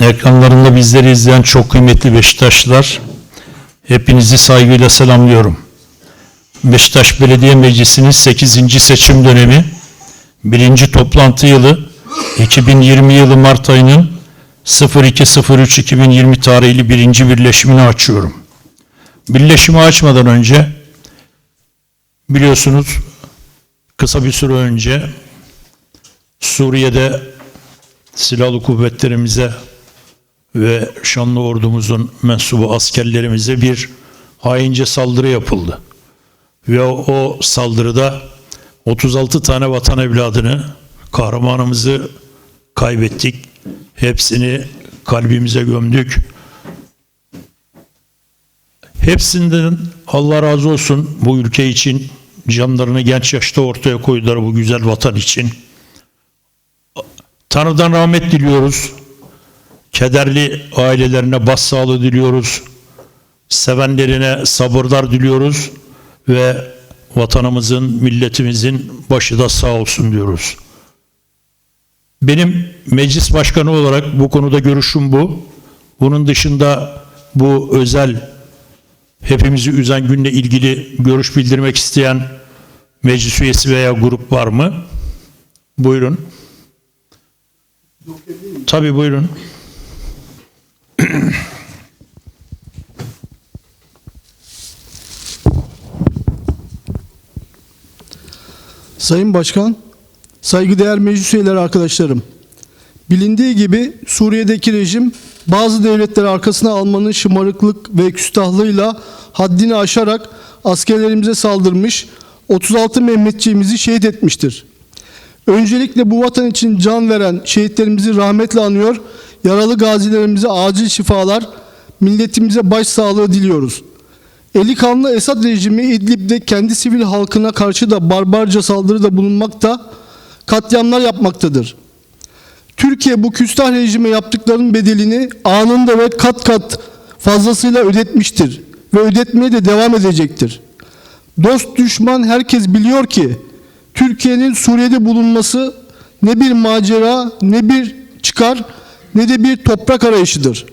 Ekranlarında bizleri izleyen çok kıymetli Beşiktaşlılar, hepinizi saygıyla selamlıyorum. Beşiktaş Belediye Meclisi'nin 8. seçim dönemi, 1. toplantı yılı 2020 yılı Mart ayının 02.03.2020 tarihli birinci birleşimini açıyorum. Birleşimi açmadan önce biliyorsunuz kısa bir süre önce Suriye'de silahlı kuvvetlerimize ve şanlı ordumuzun mensubu askerlerimize bir haince saldırı yapıldı. Ve o, saldırıda 36 tane vatan evladını, kahramanımızı kaybettik. Hepsini kalbimize gömdük. Hepsinden Allah razı olsun bu ülke için canlarını genç yaşta ortaya koydular bu güzel vatan için. Tanrı'dan rahmet diliyoruz. Kederli ailelerine başsağlığı diliyoruz. Sevenlerine sabırlar diliyoruz ve vatanımızın, milletimizin başı da sağ olsun diyoruz. Benim meclis başkanı olarak bu konuda görüşüm bu. Bunun dışında bu özel hepimizi üzen günle ilgili görüş bildirmek isteyen meclis üyesi veya grup var mı? Buyurun. Tabii buyurun. Sayın Başkan, saygıdeğer meclis üyeleri arkadaşlarım. Bilindiği gibi Suriye'deki rejim bazı devletleri arkasına almanın şımarıklık ve küstahlığıyla haddini aşarak askerlerimize saldırmış, 36 Mehmetçiğimizi şehit etmiştir. Öncelikle bu vatan için can veren şehitlerimizi rahmetle anıyor, yaralı gazilerimize acil şifalar, milletimize başsağlığı diliyoruz. Eli kanlı Esad rejimi İdlib'de kendi sivil halkına karşı da barbarca saldırıda bulunmakta, katliamlar yapmaktadır. Türkiye bu küstah rejime yaptıklarının bedelini anında ve kat kat fazlasıyla ödetmiştir ve ödetmeye de devam edecektir. Dost düşman herkes biliyor ki Türkiye'nin Suriye'de bulunması ne bir macera, ne bir çıkar, ne de bir toprak arayışıdır.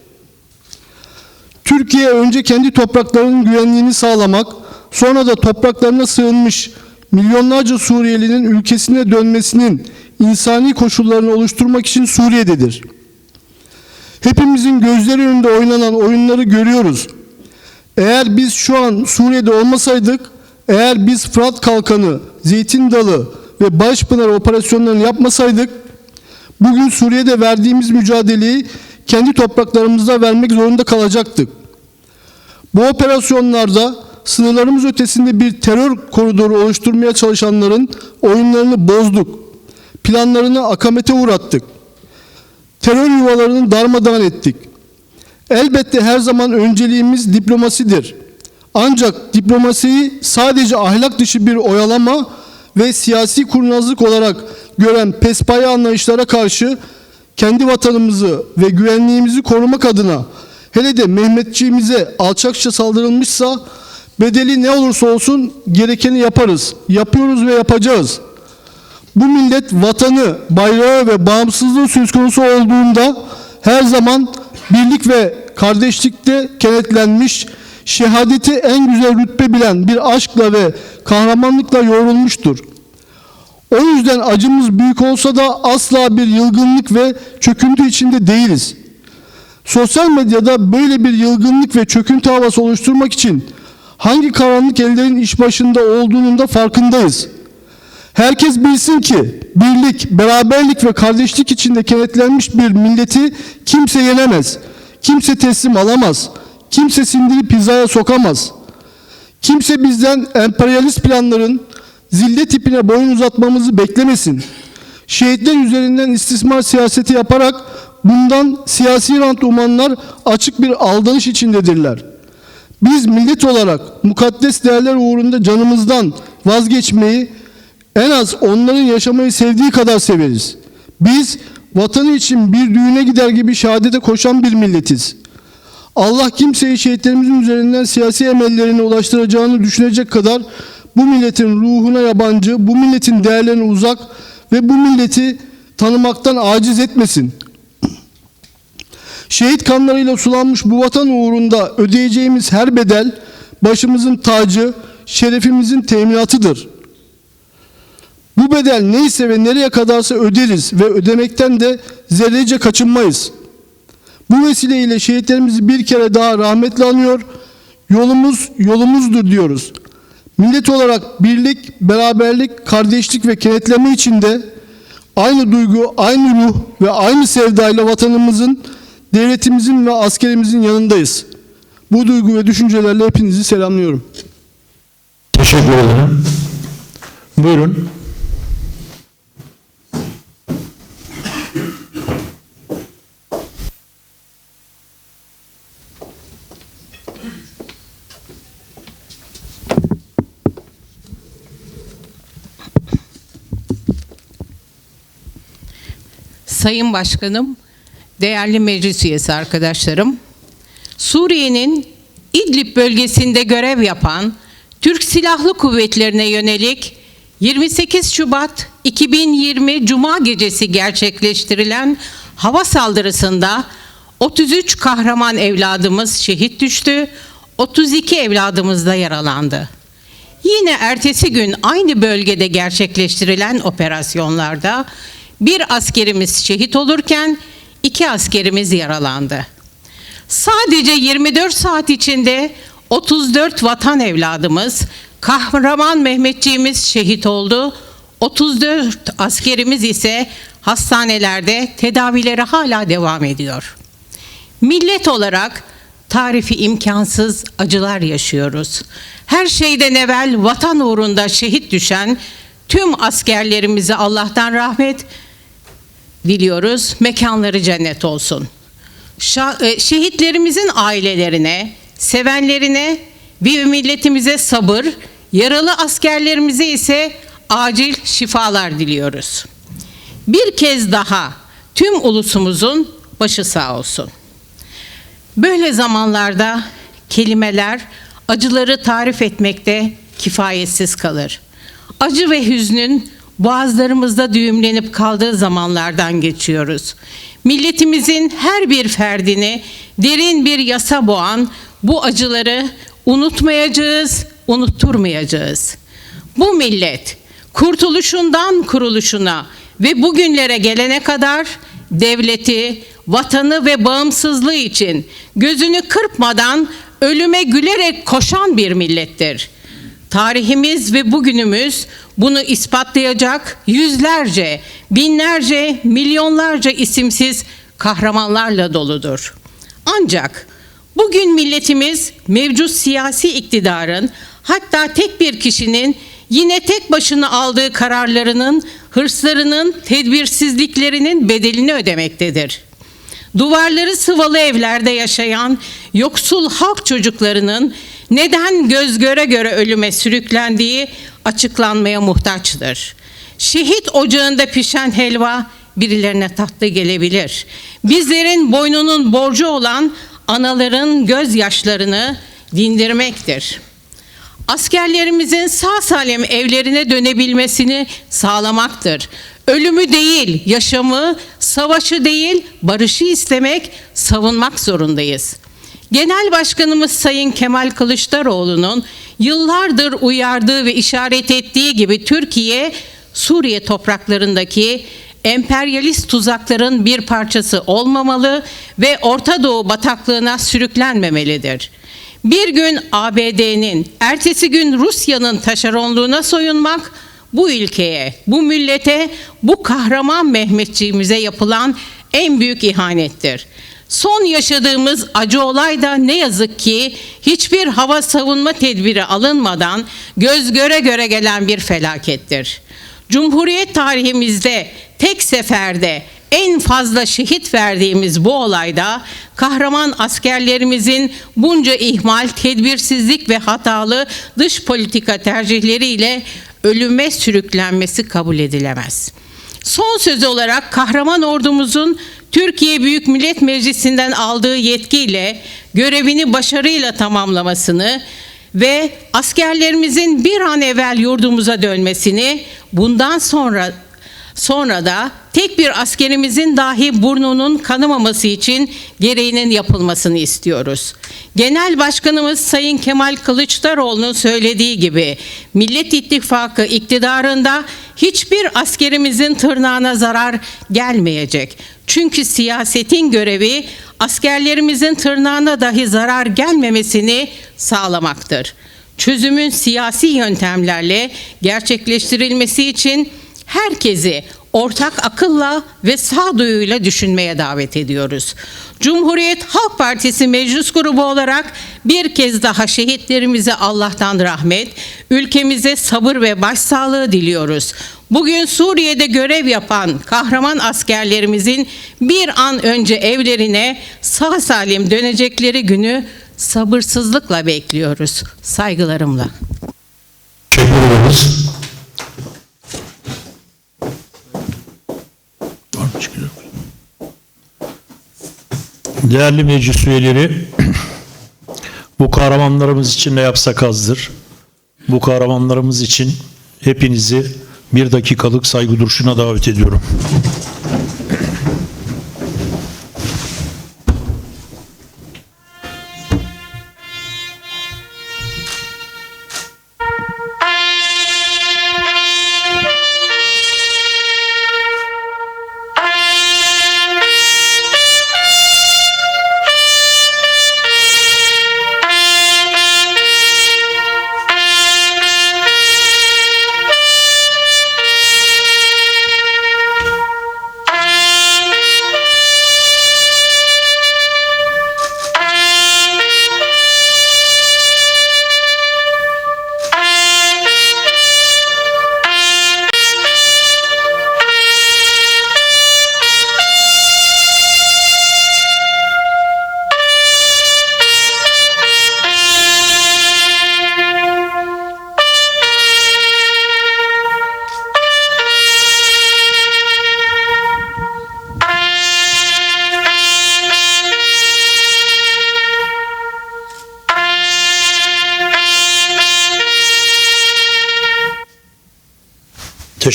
Türkiye önce kendi topraklarının güvenliğini sağlamak, sonra da topraklarına sığınmış milyonlarca Suriyelinin ülkesine dönmesinin insani koşullarını oluşturmak için Suriye'dedir. Hepimizin gözleri önünde oynanan oyunları görüyoruz. Eğer biz şu an Suriye'de olmasaydık, eğer biz Fırat Kalkanı, Zeytin Dalı ve Barışpınar operasyonlarını yapmasaydık, bugün Suriye'de verdiğimiz mücadeleyi kendi topraklarımızda vermek zorunda kalacaktık. Bu operasyonlarda sınırlarımız ötesinde bir terör koridoru oluşturmaya çalışanların oyunlarını bozduk. Planlarını akamete uğrattık. Terör yuvalarını darmadağın ettik. Elbette her zaman önceliğimiz diplomasidir. Ancak diplomasiyi sadece ahlak dışı bir oyalama ve siyasi kurnazlık olarak gören pespaya anlayışlara karşı kendi vatanımızı ve güvenliğimizi korumak adına hele de Mehmetçiğimize alçakça saldırılmışsa bedeli ne olursa olsun gerekeni yaparız. Yapıyoruz ve yapacağız. Bu millet vatanı, bayrağı ve bağımsızlığı söz konusu olduğunda her zaman birlik ve kardeşlikte kenetlenmiş, şehadeti en güzel rütbe bilen bir aşkla ve kahramanlıkla yoğrulmuştur. O yüzden acımız büyük olsa da asla bir yılgınlık ve çöküntü içinde değiliz. Sosyal medyada böyle bir yılgınlık ve çöküntü havası oluşturmak için hangi karanlık ellerin iş başında olduğunun da farkındayız. Herkes bilsin ki birlik, beraberlik ve kardeşlik içinde kenetlenmiş bir milleti kimse yenemez. Kimse teslim alamaz. Kimse sindirip hizaya sokamaz. Kimse bizden emperyalist planların zillet tipine boyun uzatmamızı beklemesin. Şehitler üzerinden istismar siyaseti yaparak bundan siyasi rant umanlar açık bir aldanış içindedirler. Biz millet olarak mukaddes değerler uğrunda canımızdan vazgeçmeyi en az onların yaşamayı sevdiği kadar severiz. Biz vatanı için bir düğüne gider gibi şehadete koşan bir milletiz. Allah kimseyi şehitlerimizin üzerinden siyasi emellerine ulaştıracağını düşünecek kadar bu milletin ruhuna yabancı, bu milletin değerlerine uzak ve bu milleti tanımaktan aciz etmesin. Şehit kanlarıyla sulanmış bu vatan uğrunda ödeyeceğimiz her bedel başımızın tacı, şerefimizin teminatıdır. Bu bedel neyse ve nereye kadarsa öderiz ve ödemekten de zerrece kaçınmayız. Bu vesileyle şehitlerimizi bir kere daha rahmetle anıyor, yolumuz yolumuzdur diyoruz. Millet olarak birlik, beraberlik, kardeşlik ve kenetleme içinde aynı duygu, aynı ruh ve aynı sevdayla vatanımızın, devletimizin ve askerimizin yanındayız. Bu duygu ve düşüncelerle hepinizi selamlıyorum. Teşekkür ederim. Buyurun. Sayın Başkanım, değerli meclis üyesi arkadaşlarım, Suriye'nin İdlib bölgesinde görev yapan Türk Silahlı Kuvvetlerine yönelik 28 Şubat 2020 Cuma gecesi gerçekleştirilen hava saldırısında 33 kahraman evladımız şehit düştü, 32 evladımız da yaralandı. Yine ertesi gün aynı bölgede gerçekleştirilen operasyonlarda bir askerimiz şehit olurken iki askerimiz yaralandı. Sadece 24 saat içinde 34 vatan evladımız, kahraman Mehmetçiğimiz şehit oldu. 34 askerimiz ise hastanelerde tedavileri hala devam ediyor. Millet olarak tarifi imkansız acılar yaşıyoruz. Her şeyden evvel vatan uğrunda şehit düşen tüm askerlerimize Allah'tan rahmet diliyoruz. Mekanları cennet olsun. E, şehitlerimizin ailelerine, sevenlerine ve milletimize sabır, yaralı askerlerimize ise acil şifalar diliyoruz. Bir kez daha tüm ulusumuzun başı sağ olsun. Böyle zamanlarda kelimeler acıları tarif etmekte kifayetsiz kalır. Acı ve hüznün boğazlarımızda düğümlenip kaldığı zamanlardan geçiyoruz. Milletimizin her bir ferdini derin bir yasa boğan bu acıları unutmayacağız, unutturmayacağız. Bu millet kurtuluşundan kuruluşuna ve bugünlere gelene kadar devleti, vatanı ve bağımsızlığı için gözünü kırpmadan ölüme gülerek koşan bir millettir. Tarihimiz ve bugünümüz bunu ispatlayacak yüzlerce, binlerce, milyonlarca isimsiz kahramanlarla doludur. Ancak bugün milletimiz mevcut siyasi iktidarın hatta tek bir kişinin yine tek başına aldığı kararlarının, hırslarının, tedbirsizliklerinin bedelini ödemektedir. Duvarları sıvalı evlerde yaşayan yoksul halk çocuklarının neden göz göre göre ölüme sürüklendiği açıklanmaya muhtaçtır. Şehit ocağında pişen helva birilerine tatlı gelebilir. Bizlerin boynunun borcu olan anaların gözyaşlarını dindirmektir. Askerlerimizin sağ salim evlerine dönebilmesini sağlamaktır. Ölümü değil, yaşamı, savaşı değil, barışı istemek, savunmak zorundayız. Genel Başkanımız Sayın Kemal Kılıçdaroğlu'nun yıllardır uyardığı ve işaret ettiği gibi Türkiye, Suriye topraklarındaki emperyalist tuzakların bir parçası olmamalı ve Orta Doğu bataklığına sürüklenmemelidir. Bir gün ABD'nin, ertesi gün Rusya'nın taşeronluğuna soyunmak bu ülkeye, bu millete, bu kahraman Mehmetçiğimize yapılan en büyük ihanettir. Son yaşadığımız acı olay da ne yazık ki hiçbir hava savunma tedbiri alınmadan göz göre göre gelen bir felakettir. Cumhuriyet tarihimizde tek seferde en fazla şehit verdiğimiz bu olayda kahraman askerlerimizin bunca ihmal, tedbirsizlik ve hatalı dış politika tercihleriyle ölüme sürüklenmesi kabul edilemez. Son söz olarak kahraman ordumuzun Türkiye Büyük Millet Meclisi'nden aldığı yetkiyle görevini başarıyla tamamlamasını ve askerlerimizin bir an evvel yurdumuza dönmesini bundan sonra sonra da tek bir askerimizin dahi burnunun kanamaması için gereğinin yapılmasını istiyoruz. Genel Başkanımız Sayın Kemal Kılıçdaroğlu'nun söylediği gibi Millet İttifakı iktidarında hiçbir askerimizin tırnağına zarar gelmeyecek. Çünkü siyasetin görevi askerlerimizin tırnağına dahi zarar gelmemesini sağlamaktır. Çözümün siyasi yöntemlerle gerçekleştirilmesi için herkesi ortak akılla ve sağduyuyla düşünmeye davet ediyoruz. Cumhuriyet Halk Partisi meclis grubu olarak bir kez daha şehitlerimize Allah'tan rahmet, ülkemize sabır ve başsağlığı diliyoruz. Bugün Suriye'de görev yapan kahraman askerlerimizin bir an önce evlerine sağ salim dönecekleri günü sabırsızlıkla bekliyoruz. Saygılarımla. Teşekkür ederiz. Değerli meclis üyeleri, bu kahramanlarımız için ne yapsak azdır. Bu kahramanlarımız için hepinizi bir dakikalık saygı duruşuna davet ediyorum.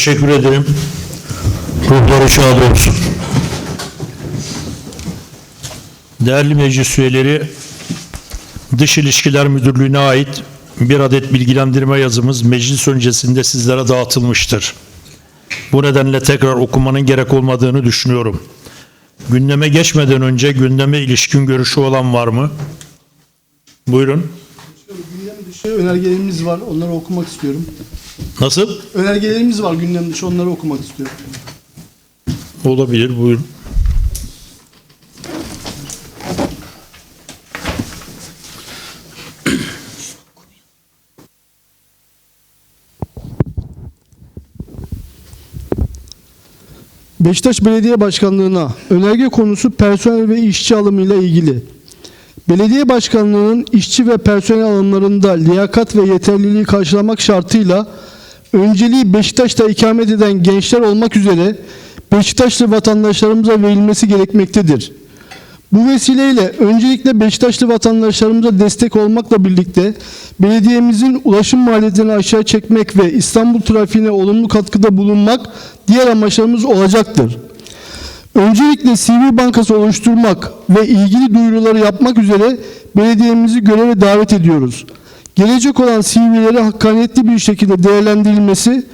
Teşekkür ederim. Ruhları şad olsun. Değerli meclis üyeleri, Dış İlişkiler Müdürlüğü'ne ait bir adet bilgilendirme yazımız meclis öncesinde sizlere dağıtılmıştır. Bu nedenle tekrar okumanın gerek olmadığını düşünüyorum. Gündeme geçmeden önce gündeme ilişkin görüşü olan var mı? Buyurun. Gündem dışı önergelerimiz var. Onları okumak istiyorum. Nasıl? Önergelerimiz var gündem dışı. Onları okumak istiyorum. Olabilir. Buyurun. Beşiktaş Belediye Başkanlığı'na önerge konusu personel ve işçi alımıyla ilgili. Belediye başkanlığının işçi ve personel alımlarında liyakat ve yeterliliği karşılamak şartıyla önceliği Beşiktaş'ta ikamet eden gençler olmak üzere Beşiktaşlı vatandaşlarımıza verilmesi gerekmektedir. Bu vesileyle öncelikle Beşiktaşlı vatandaşlarımıza destek olmakla birlikte belediyemizin ulaşım maliyetlerini aşağı çekmek ve İstanbul trafiğine olumlu katkıda bulunmak diğer amaçlarımız olacaktır. Öncelikle CV bankası oluşturmak ve ilgili duyuruları yapmak üzere belediyemizi göreve davet ediyoruz. Gelecek olan CV'leri hakkaniyetli bir şekilde değerlendirilmesi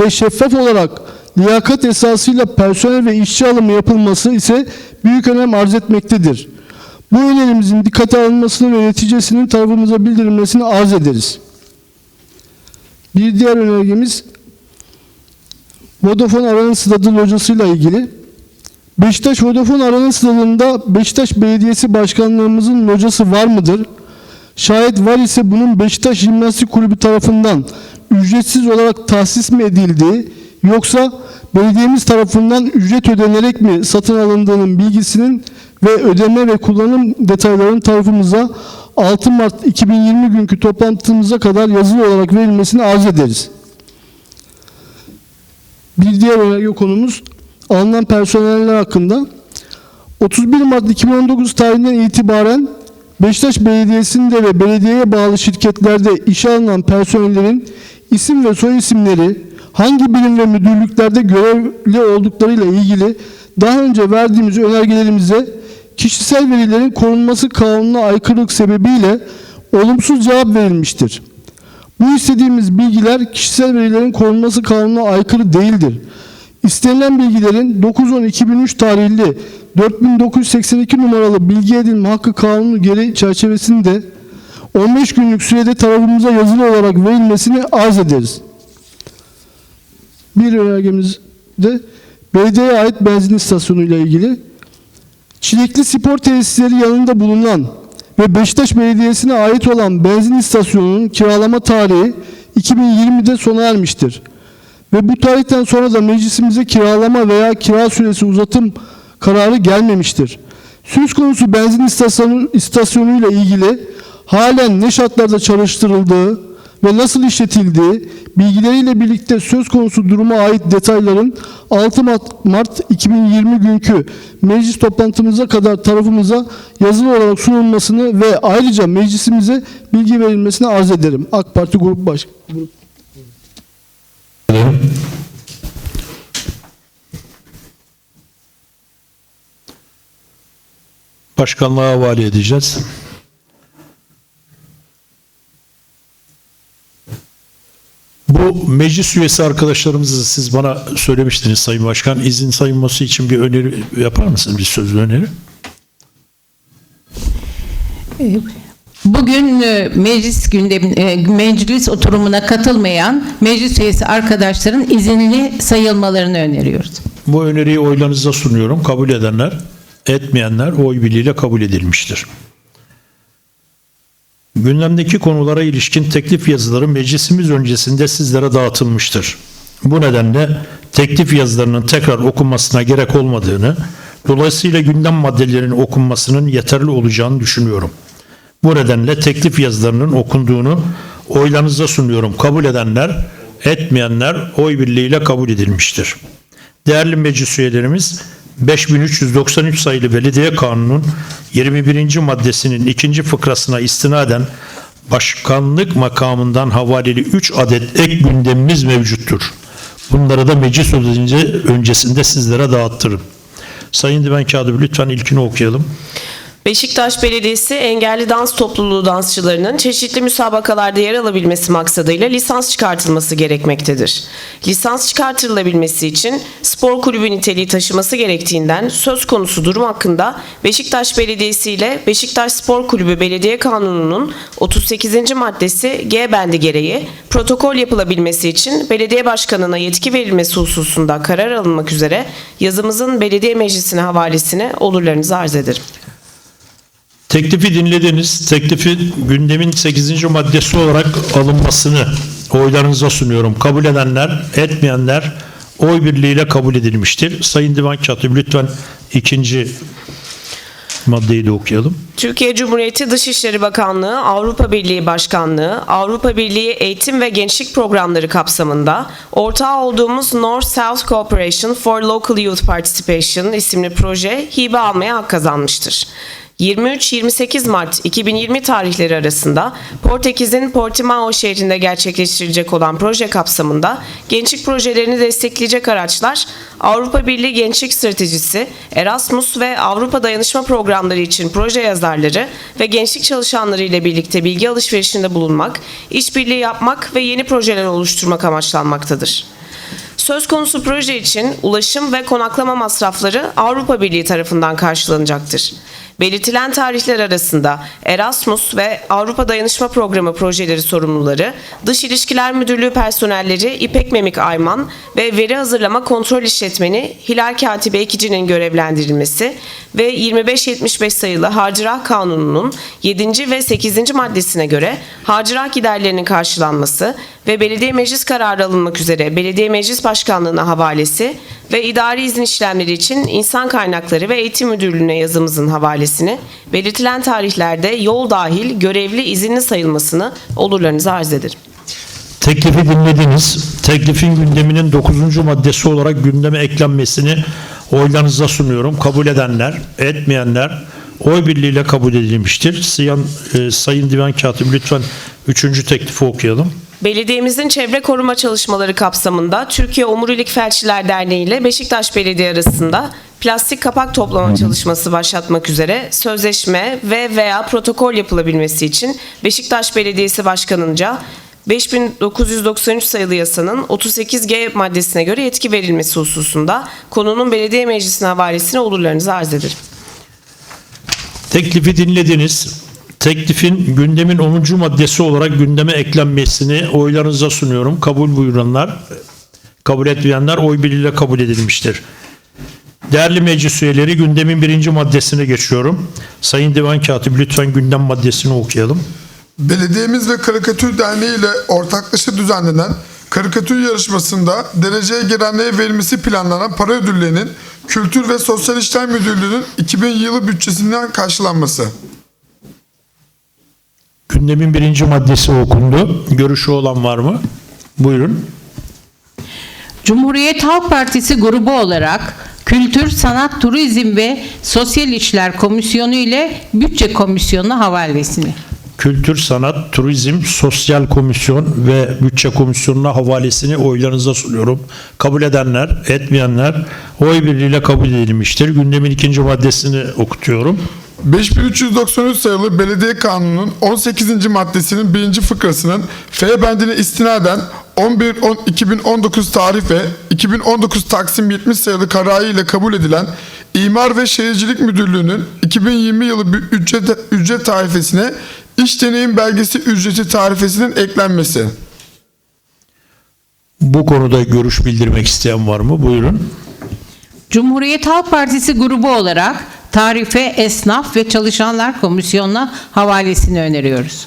ve şeffaf olarak liyakat esasıyla personel ve işçi alımı yapılması ise büyük önem arz etmektedir. Bu önerimizin dikkate alınmasını ve neticesinin tarafımıza bildirilmesini arz ederiz. Bir diğer önergemiz Vodafone Aranın Stadı locasıyla ilgili. Beşiktaş Vodafone Aranın Stadı'nda Beşiktaş Belediyesi Başkanlığımızın locası var mıdır? Şayet var ise bunun Beşiktaş Jimnastik Kulübü tarafından ücretsiz olarak tahsis mi edildiği yoksa belediyemiz tarafından ücret ödenerek mi satın alındığının bilgisinin ve ödeme ve kullanım detaylarının tarafımıza 6 Mart 2020 günkü toplantımıza kadar yazılı olarak verilmesini arz ederiz. Bir diğer konumuz alınan personeller hakkında. 31 Mart 2019 tarihinden itibaren Beşiktaş Belediyesi'nde ve belediyeye bağlı şirketlerde işe alınan personellerin isim ve soy isimleri, hangi birim ve müdürlüklerde görevli olduklarıyla ilgili daha önce verdiğimiz önergelerimize kişisel verilerin korunması kanununa aykırılık sebebiyle olumsuz cevap verilmiştir. Bu istediğimiz bilgiler kişisel verilerin korunması kanununa aykırı değildir. İstenilen bilgilerin 9-10-2003 tarihli 4982 numaralı bilgi edinme hakkı kanunu gereği çerçevesinde 15 günlük sürede tarafımıza yazılı olarak verilmesini arz ederiz. Bir önergemiz de belediyeye ait benzin istasyonu ile ilgili Çilekli spor tesisleri yanında bulunan ve Beşiktaş Belediyesi'ne ait olan benzin istasyonunun kiralama tarihi 2020'de sona ermiştir. Ve bu tarihten sonra da meclisimize kiralama veya kira süresi uzatım kararı gelmemiştir. Söz konusu benzin istasyonu, istasyonuyla ilgili halen ne şartlarda çalıştırıldığı ve nasıl işletildiği bilgileriyle birlikte söz konusu duruma ait detayların 6 Mart, Mart 2020 günkü meclis toplantımıza kadar tarafımıza yazılı olarak sunulmasını ve ayrıca meclisimize bilgi verilmesini arz ederim. AK Parti Grup Başkanı. Başkanlığa havale edeceğiz. Bu meclis üyesi arkadaşlarımızı siz bana söylemiştiniz Sayın Başkan. izin sayılması için bir öneri yapar mısınız? Bir sözlü öneri. Bugün e, meclis gündem e, meclis oturumuna katılmayan meclis üyesi arkadaşların izinli sayılmalarını öneriyoruz. Bu öneriyi oylarınıza sunuyorum. Kabul edenler, etmeyenler oy birliğiyle kabul edilmiştir. Gündemdeki konulara ilişkin teklif yazıları meclisimiz öncesinde sizlere dağıtılmıştır. Bu nedenle teklif yazılarının tekrar okunmasına gerek olmadığını, dolayısıyla gündem maddelerinin okunmasının yeterli olacağını düşünüyorum. Bu nedenle teklif yazılarının okunduğunu oylarınıza sunuyorum. Kabul edenler, etmeyenler oy birliğiyle kabul edilmiştir. Değerli meclis üyelerimiz 5393 sayılı Belediye Kanunu'nun 21. maddesinin ikinci fıkrasına istinaden başkanlık makamından havaleli 3 adet ek gündemimiz mevcuttur. Bunları da meclis öncesinde sizlere dağıttırın. Sayın Divan Kağıdı lütfen ilkini okuyalım. Beşiktaş Belediyesi engelli dans topluluğu dansçılarının çeşitli müsabakalarda yer alabilmesi maksadıyla lisans çıkartılması gerekmektedir. Lisans çıkartılabilmesi için spor kulübü niteliği taşıması gerektiğinden söz konusu durum hakkında Beşiktaş Belediyesi ile Beşiktaş Spor Kulübü Belediye Kanunu'nun 38. maddesi G bendi gereği protokol yapılabilmesi için belediye başkanına yetki verilmesi hususunda karar alınmak üzere yazımızın belediye meclisine havalesini olurlarınızı arz ederim. Teklifi dinlediniz. Teklifi gündemin 8. maddesi olarak alınmasını oylarınıza sunuyorum. Kabul edenler, etmeyenler oy birliğiyle kabul edilmiştir. Sayın Divan Katibi lütfen ikinci maddeyi de okuyalım. Türkiye Cumhuriyeti Dışişleri Bakanlığı, Avrupa Birliği Başkanlığı, Avrupa Birliği Eğitim ve Gençlik Programları kapsamında ortağı olduğumuz North-South Cooperation for Local Youth Participation isimli proje hibe almaya hak kazanmıştır. 23-28 Mart 2020 tarihleri arasında Portekiz'in Portimao şehrinde gerçekleştirilecek olan proje kapsamında gençlik projelerini destekleyecek araçlar Avrupa Birliği Gençlik Stratejisi, Erasmus ve Avrupa Dayanışma Programları için proje yazarları ve gençlik çalışanları ile birlikte bilgi alışverişinde bulunmak, işbirliği yapmak ve yeni projeler oluşturmak amaçlanmaktadır. Söz konusu proje için ulaşım ve konaklama masrafları Avrupa Birliği tarafından karşılanacaktır. Belirtilen tarihler arasında Erasmus ve Avrupa Dayanışma Programı projeleri sorumluları, Dış İlişkiler Müdürlüğü personelleri İpek Memik Ayman ve Veri Hazırlama Kontrol İşletmeni Hilal Katibe Ekici'nin görevlendirilmesi ve 2575 sayılı Harcırah Kanunu'nun 7. ve 8. maddesine göre harcırah giderlerinin karşılanması ve belediye meclis kararı alınmak üzere belediye meclis başkanlığına havalesi ve idari izin işlemleri için insan kaynakları ve eğitim müdürlüğüne yazımızın havalesini belirtilen tarihlerde yol dahil görevli izinli sayılmasını olurlarınıza arz ederim. Teklifi dinlediniz. Teklifin gündeminin 9. maddesi olarak gündeme eklenmesini oylarınıza sunuyorum. Kabul edenler, etmeyenler oy birliğiyle kabul edilmiştir. Sayın, e, Sayın Divan Katibi lütfen 3. teklifi okuyalım. Belediyemizin çevre koruma çalışmaları kapsamında Türkiye Omurilik Felçliler Derneği ile Beşiktaş Belediye arasında plastik kapak toplama çalışması başlatmak üzere sözleşme ve veya protokol yapılabilmesi için Beşiktaş Belediyesi Başkanı'nca 5993 sayılı yasanın 38G maddesine göre yetki verilmesi hususunda konunun belediye meclisine havalesine olurlarınızı arz ederim. Teklifi dinlediniz. Teklifin gündemin 10. maddesi olarak gündeme eklenmesini oylarınıza sunuyorum. Kabul buyuranlar, kabul etmeyenler oy birliğiyle kabul edilmiştir. Değerli meclis üyeleri gündemin birinci maddesine geçiyorum. Sayın Divan Katibi lütfen gündem maddesini okuyalım. Belediyemiz ve Karikatür Derneği ile ortaklaşa düzenlenen karikatür yarışmasında dereceye girenlere verilmesi planlanan para ödüllerinin Kültür ve Sosyal İşler Müdürlüğü'nün 2000 yılı bütçesinden karşılanması. Gündemin birinci maddesi okundu. Görüşü olan var mı? Buyurun. Cumhuriyet Halk Partisi grubu olarak Kültür, Sanat, Turizm ve Sosyal İşler Komisyonu ile Bütçe Komisyonu'na havalesini. Kültür, Sanat, Turizm, Sosyal Komisyon ve Bütçe Komisyonu'na havalesini oylarınıza sunuyorum. Kabul edenler, etmeyenler oy birliğiyle kabul edilmiştir. Gündemin ikinci maddesini okutuyorum. 5393 sayılı Belediye Kanunu'nun 18. maddesinin 1. fıkrasının F bendine istinaden 11-2019 tarih ve 2019 Taksim 70 sayılı kararı ile kabul edilen İmar ve Şehircilik Müdürlüğü'nün 2020 yılı ücret, ücret tarifesine iş deneyim belgesi ücreti tarifesinin eklenmesi. Bu konuda görüş bildirmek isteyen var mı? Buyurun. Cumhuriyet Halk Partisi grubu olarak Tarife, Esnaf ve Çalışanlar Komisyonu'na havalesini öneriyoruz.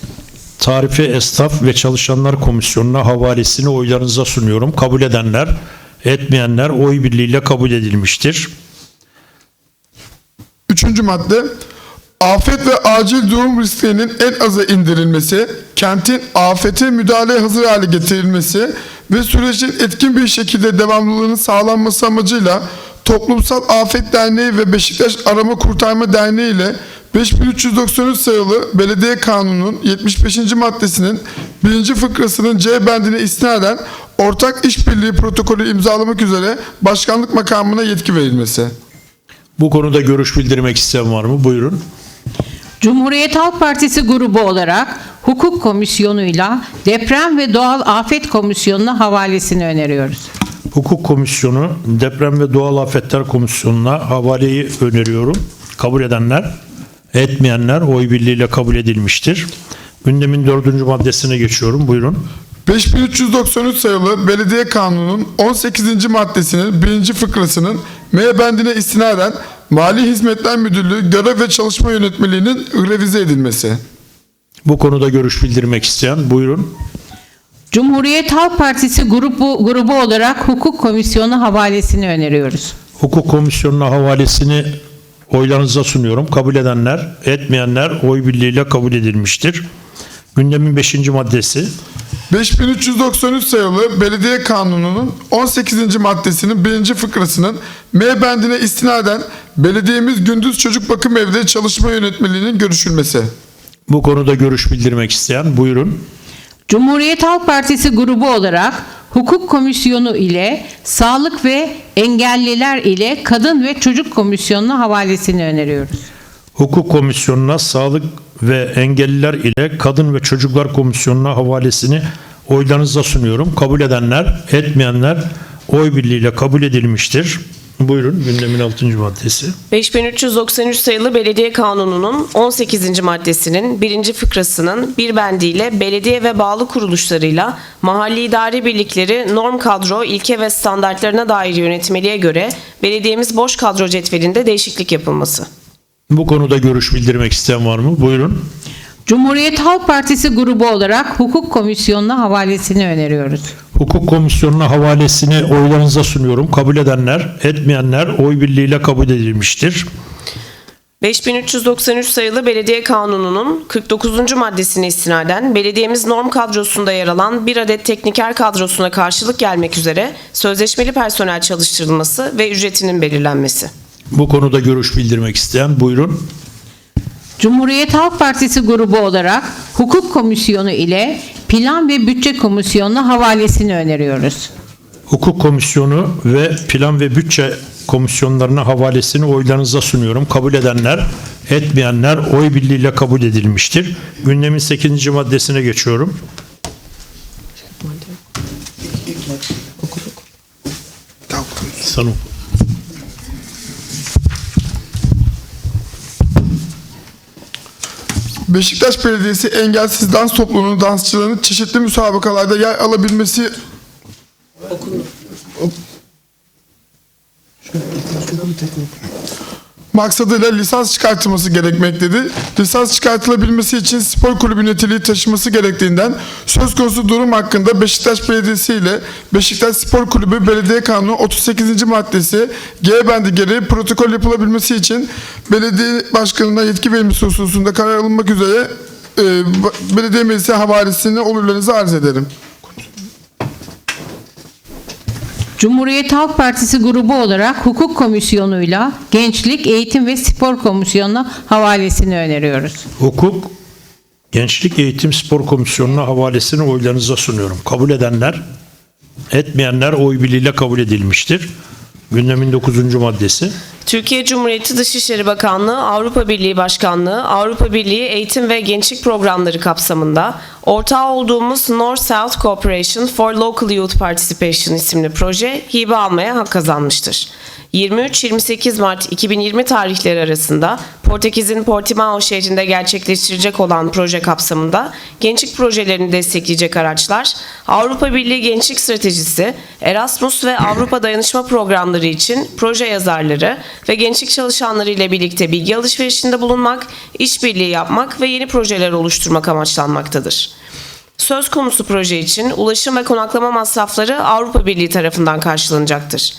Tarife Esnaf ve Çalışanlar Komisyonu'na havalesini oylarınıza sunuyorum. Kabul edenler, etmeyenler oy birliğiyle kabul edilmiştir. Üçüncü madde afet ve acil durum risklerinin en aza indirilmesi, kentin afete müdahaleye hazır hale getirilmesi ve sürecin etkin bir şekilde devamlılığının sağlanması amacıyla Toplumsal Afet Derneği ve Beşiktaş Arama Kurtarma Derneği ile 5393 sayılı Belediye Kanunu'nun 75. maddesinin 1. fıkrasının C bendine istinaden ortak işbirliği protokolü imzalamak üzere başkanlık makamına yetki verilmesi. Bu konuda görüş bildirmek isteyen var mı? Buyurun. Cumhuriyet Halk Partisi grubu olarak Hukuk Komisyonu'yla Deprem ve Doğal Afet Komisyonu'na havalesini öneriyoruz. Hukuk Komisyonu, Deprem ve Doğal Afetler Komisyonu'na havaleyi öneriyorum. Kabul edenler, etmeyenler oy birliğiyle kabul edilmiştir. Gündemin dördüncü maddesine geçiyorum. Buyurun. 5393 sayılı Belediye Kanunu'nun 18. maddesinin 1. fıkrasının M bendine istinaden Mali Hizmetler Müdürlüğü Görev ve Çalışma Yönetmeliğinin revize edilmesi. Bu konuda görüş bildirmek isteyen buyurun. Cumhuriyet Halk Partisi grubu, grubu olarak Hukuk Komisyonu havalesini öneriyoruz. Hukuk Komisyonu'na havalesini oylarınıza sunuyorum. Kabul edenler, etmeyenler oy birliğiyle kabul edilmiştir. Gündemin beşinci maddesi. 5393 sayılı Belediye Kanunu'nun 18. maddesinin 1. fıkrasının M bendine istinaden Belediyemiz Gündüz Çocuk Bakım Evde Çalışma Yönetmeliğinin görüşülmesi. Bu konuda görüş bildirmek isteyen buyurun. Cumhuriyet Halk Partisi grubu olarak Hukuk Komisyonu ile Sağlık ve Engelliler ile Kadın ve Çocuk Komisyonu'na havalesini öneriyoruz. Hukuk Komisyonu'na Sağlık ve Engelliler ile Kadın ve Çocuklar Komisyonu'na havalesini oylarınıza sunuyorum. Kabul edenler, etmeyenler oy birliğiyle kabul edilmiştir. Buyurun gündemin 6. maddesi. 5393 sayılı Belediye Kanunu'nun 18. maddesinin 1. fıkrasının bir bendiyle belediye ve bağlı kuruluşlarıyla mahalli idari birlikleri norm kadro, ilke ve standartlarına dair yönetmeliğe göre belediyemiz boş kadro cetvelinde değişiklik yapılması. Bu konuda görüş bildirmek isteyen var mı? Buyurun. Cumhuriyet Halk Partisi grubu olarak Hukuk Komisyonu'na havalesini öneriyoruz. Hukuk Komisyonu'na havalesini oylarınıza sunuyorum. Kabul edenler, etmeyenler oy birliğiyle kabul edilmiştir. 5393 sayılı Belediye Kanunu'nun 49. maddesine istinaden belediyemiz norm kadrosunda yer alan bir adet tekniker kadrosuna karşılık gelmek üzere sözleşmeli personel çalıştırılması ve ücretinin belirlenmesi. Bu konuda görüş bildirmek isteyen buyurun. Cumhuriyet Halk Partisi grubu olarak Hukuk Komisyonu ile Plan ve Bütçe Komisyonu'na havalesini öneriyoruz. Hukuk Komisyonu ve Plan ve Bütçe Komisyonlarına havalesini oylarınıza sunuyorum. Kabul edenler, etmeyenler oy birliğiyle kabul edilmiştir. Gündemin 8. maddesine geçiyorum. Oku. Beşiktaş Belediyesi engelsiz dans topluluğunun dansçılarının çeşitli müsabakalarda yer alabilmesi maksadıyla lisans çıkartılması gerekmektedir. Lisans çıkartılabilmesi için spor kulübü niteliği taşıması gerektiğinden söz konusu durum hakkında Beşiktaş Belediyesi ile Beşiktaş Spor Kulübü Belediye Kanunu 38. maddesi G bendi gereği protokol yapılabilmesi için belediye başkanına yetki verilmesi hususunda karar alınmak üzere e, belediye meclisi havalesini olurlarınızı arz ederim. Cumhuriyet Halk Partisi grubu olarak Hukuk Komisyonu'yla Gençlik, Eğitim ve Spor Komisyonu'na havalesini öneriyoruz. Hukuk, Gençlik Eğitim Spor Komisyonu'na havalesini oylarınıza sunuyorum. Kabul edenler, etmeyenler oy birliğiyle kabul edilmiştir. Gündemin 9. maddesi. Türkiye Cumhuriyeti Dışişleri Bakanlığı Avrupa Birliği Başkanlığı Avrupa Birliği Eğitim ve Gençlik Programları kapsamında ortağı olduğumuz North-South Cooperation for Local Youth Participation isimli proje hibe almaya hak kazanmıştır. 23-28 Mart 2020 tarihleri arasında Portekiz'in Portimao şehrinde gerçekleştirecek olan proje kapsamında gençlik projelerini destekleyecek araçlar, Avrupa Birliği Gençlik Stratejisi, Erasmus ve Avrupa Dayanışma Programları için proje yazarları ve gençlik çalışanları ile birlikte bilgi alışverişinde bulunmak, işbirliği yapmak ve yeni projeler oluşturmak amaçlanmaktadır. Söz konusu proje için ulaşım ve konaklama masrafları Avrupa Birliği tarafından karşılanacaktır.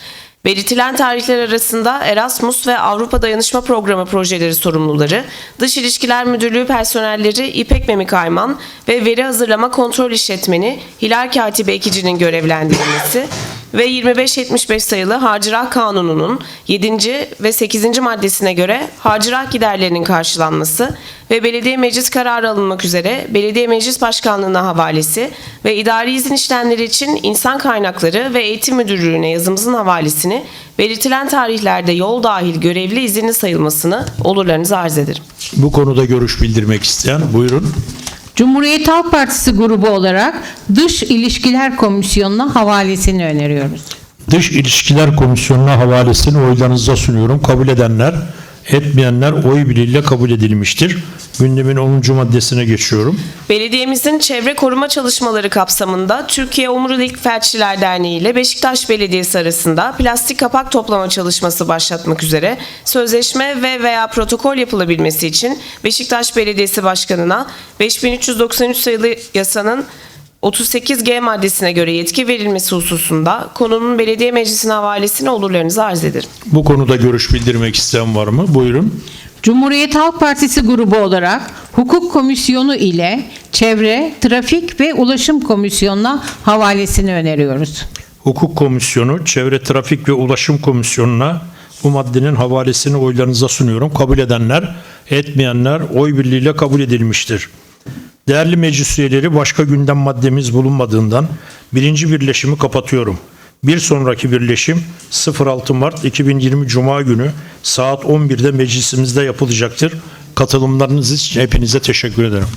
Belirtilen tarihler arasında Erasmus ve Avrupa Dayanışma Programı projeleri sorumluları, Dış İlişkiler Müdürlüğü personelleri İpek Memik Ayman ve Veri Hazırlama Kontrol İşletmeni Hilal Katibi Ekici'nin görevlendirilmesi ve 2575 sayılı Harcırah Kanunu'nun 7. ve 8. maddesine göre harcırah giderlerinin karşılanması ve belediye meclis kararı alınmak üzere belediye meclis başkanlığına havalesi ve idari izin işlemleri için insan kaynakları ve eğitim müdürlüğüne yazımızın havalesini belirtilen tarihlerde yol dahil görevli izinli sayılmasını olurlarınızı arz ederim. Bu konuda görüş bildirmek isteyen buyurun. Cumhuriyet Halk Partisi grubu olarak Dış İlişkiler Komisyonu'na havalesini öneriyoruz. Dış İlişkiler Komisyonu'na havalesini oylarınıza sunuyorum. Kabul edenler, etmeyenler oy birliğiyle kabul edilmiştir. Gündemin 10. maddesine geçiyorum. Belediyemizin çevre koruma çalışmaları kapsamında Türkiye Omurilik Felçliler Derneği ile Beşiktaş Belediyesi arasında plastik kapak toplama çalışması başlatmak üzere sözleşme ve veya protokol yapılabilmesi için Beşiktaş Belediyesi Başkanı'na 5393 sayılı yasanın 38G maddesine göre yetki verilmesi hususunda konunun belediye meclisine havalesini olurlarınızı arz ederim. Bu konuda görüş bildirmek isteyen var mı? Buyurun. Cumhuriyet Halk Partisi grubu olarak Hukuk Komisyonu ile Çevre, Trafik ve Ulaşım Komisyonu'na havalesini öneriyoruz. Hukuk Komisyonu, Çevre Trafik ve Ulaşım Komisyonu'na bu maddenin havalesini oylarınıza sunuyorum. Kabul edenler, etmeyenler oy birliğiyle kabul edilmiştir. Değerli meclis üyeleri başka gündem maddemiz bulunmadığından birinci birleşimi kapatıyorum. Bir sonraki birleşim 06 Mart 2020 Cuma günü saat 11'de meclisimizde yapılacaktır. Katılımlarınız için hepinize teşekkür ederim.